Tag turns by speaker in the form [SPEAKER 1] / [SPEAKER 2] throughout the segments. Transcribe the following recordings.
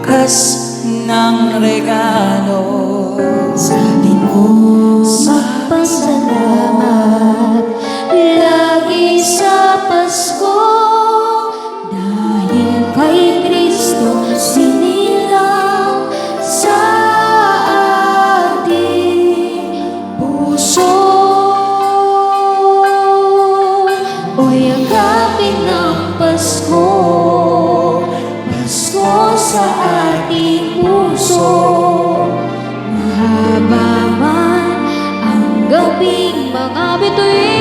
[SPEAKER 1] magbibukas ng regalo.
[SPEAKER 2] Sabi mo ating puso. Mahaba man ang gabing mga bituin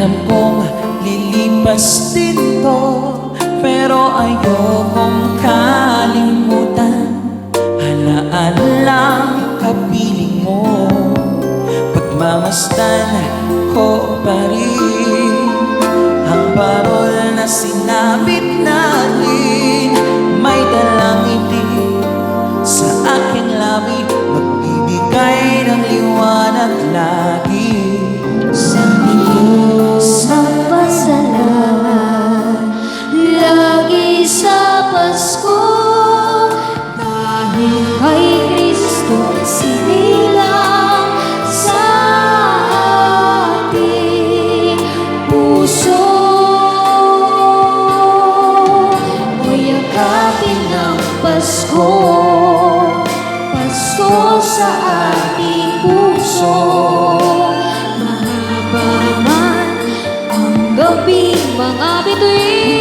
[SPEAKER 1] Alam kong lilipas din to Pero ayokong kalimutan. Alaalang kapiling mo Pagmamasdan ko pa rin. Ang parol na sinabit natin
[SPEAKER 2] Pasko Pasko sa ating puso Mahaba man ang gabi Mga bituin